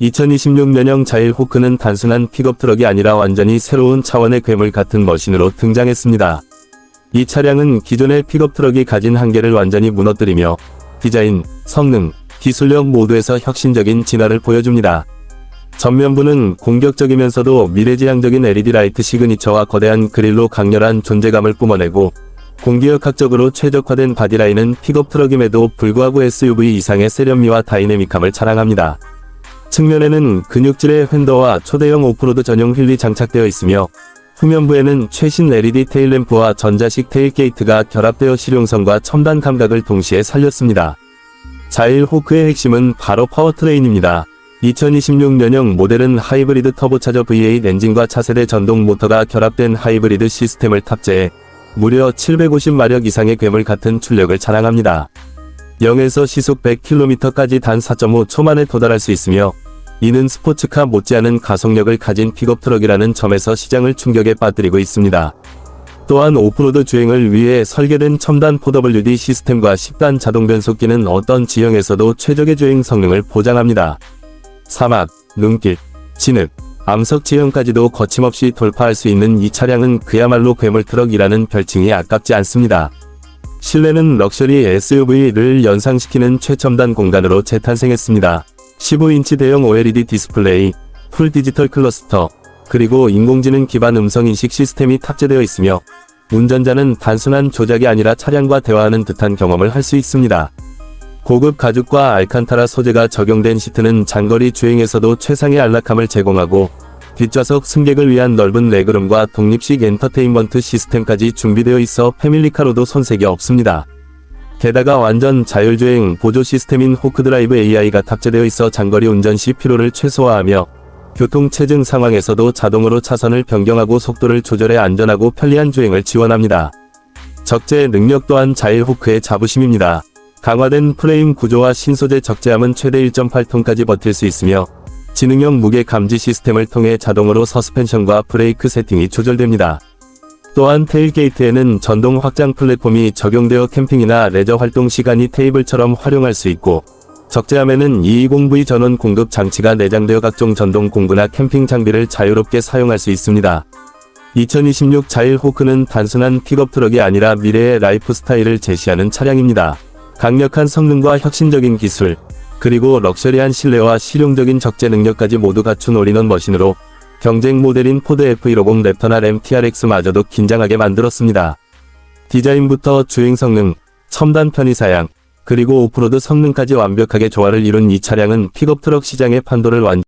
2026년형 자일 호크는 단순한 픽업 트럭이 아니라 완전히 새로운 차원의 괴물 같은 머신으로 등장했습니다. 이 차량은 기존의 픽업 트럭이 가진 한계를 완전히 무너뜨리며 디자인, 성능, 기술력 모두에서 혁신적인 진화를 보여줍니다. 전면부는 공격적이면서도 미래지향적인 LED 라이트 시그니처와 거대한 그릴로 강렬한 존재감을 뿜어내고 공기역학적으로 최적화된 바디라인은 픽업 트럭임에도 불구하고 SUV 이상의 세련미와 다이내믹함을 자랑합니다. 측면에는 근육질의 휀더와 초대형 오프로드 전용 휠이 장착되어 있으며 후면부에는 최신 LED 테일램프와 전자식 테일게이트가 결합되어 실용성과 첨단 감각을 동시에 살렸습니다. 자일 호크의 핵심은 바로 파워트레인입니다. 2026년형 모델은 하이브리드 터보차저 V8 엔진과 차세대 전동 모터가 결합된 하이브리드 시스템을 탑재해 무려 750마력 이상의 괴물 같은 출력을 자랑합니다. 0에서 시속 100km까지 단 4.5초 만에 도달할 수 있으며 이는 스포츠카 못지않은 가속력을 가진 픽업 트럭이라는 점에서 시장을 충격에 빠뜨리고 있습니다. 또한 오프로드 주행을 위해 설계된 첨단 4WD 시스템과 10단 자동 변속기는 어떤 지형에서도 최적의 주행 성능을 보장합니다. 사막, 눈길, 진흙, 암석 지형까지도 거침없이 돌파할 수 있는 이 차량은 그야말로 괴물 트럭이라는 별칭이 아깝지 않습니다. 실내는 럭셔리 SUV를 연상시키는 최첨단 공간으로 재탄생했습니다. 15인치 대형 OLED 디스플레이, 풀 디지털 클러스터, 그리고 인공지능 기반 음성 인식 시스템이 탑재되어 있으며 운전자는 단순한 조작이 아니라 차량과 대화하는 듯한 경험을 할 수 있습니다. 고급 가죽과 알칸타라 소재가 적용된 시트는 장거리 주행에서도 최상의 안락함을 제공하고 뒷좌석 승객을 위한 넓은 레그룸과 독립식 엔터테인먼트 시스템까지 준비되어 있어 패밀리카로도 손색이 없습니다. 게다가 완전 자율주행 보조 시스템인 호크드라이브 AI가 탑재되어 있어 장거리 운전 시 피로를 최소화하며 교통체증 상황에서도 자동으로 차선을 변경하고 속도를 조절해 안전하고 편리한 주행을 지원합니다. 적재 능력 또한 자일 호크의 자부심입니다. 강화된 프레임 구조와 신소재 적재함은 최대 1.8톤까지 버틸 수 있으며 지능형 무게 감지 시스템을 통해 자동으로 서스펜션과 브레이크 세팅이 조절됩니다. 또한 테일게이트에는 전동 확장 플랫폼이 적용되어 캠핑이나 레저 활동 시간이 테이블처럼 활용할 수 있고 적재함에는 220V 전원 공급 장치가 내장되어 각종 전동 공구나 캠핑 장비를 자유롭게 사용할 수 있습니다. 2026 자일 호크는 단순한 픽업 트럭이 아니라 미래의 라이프 스타일을 제시하는 차량입니다. 강력한 성능과 혁신적인 기술, 그리고 럭셔리한 실내와 실용적인 적재 능력까지 모두 갖춘 올인원 머신으로 경쟁 모델인 포드 F150 랩터나 램 TRX마저도 긴장하게 만들었습니다. 디자인부터 주행 성능, 첨단 편의 사양, 그리고 오프로드 성능까지 완벽하게 조화를 이룬 이 차량은 픽업 트럭 시장의 판도를 완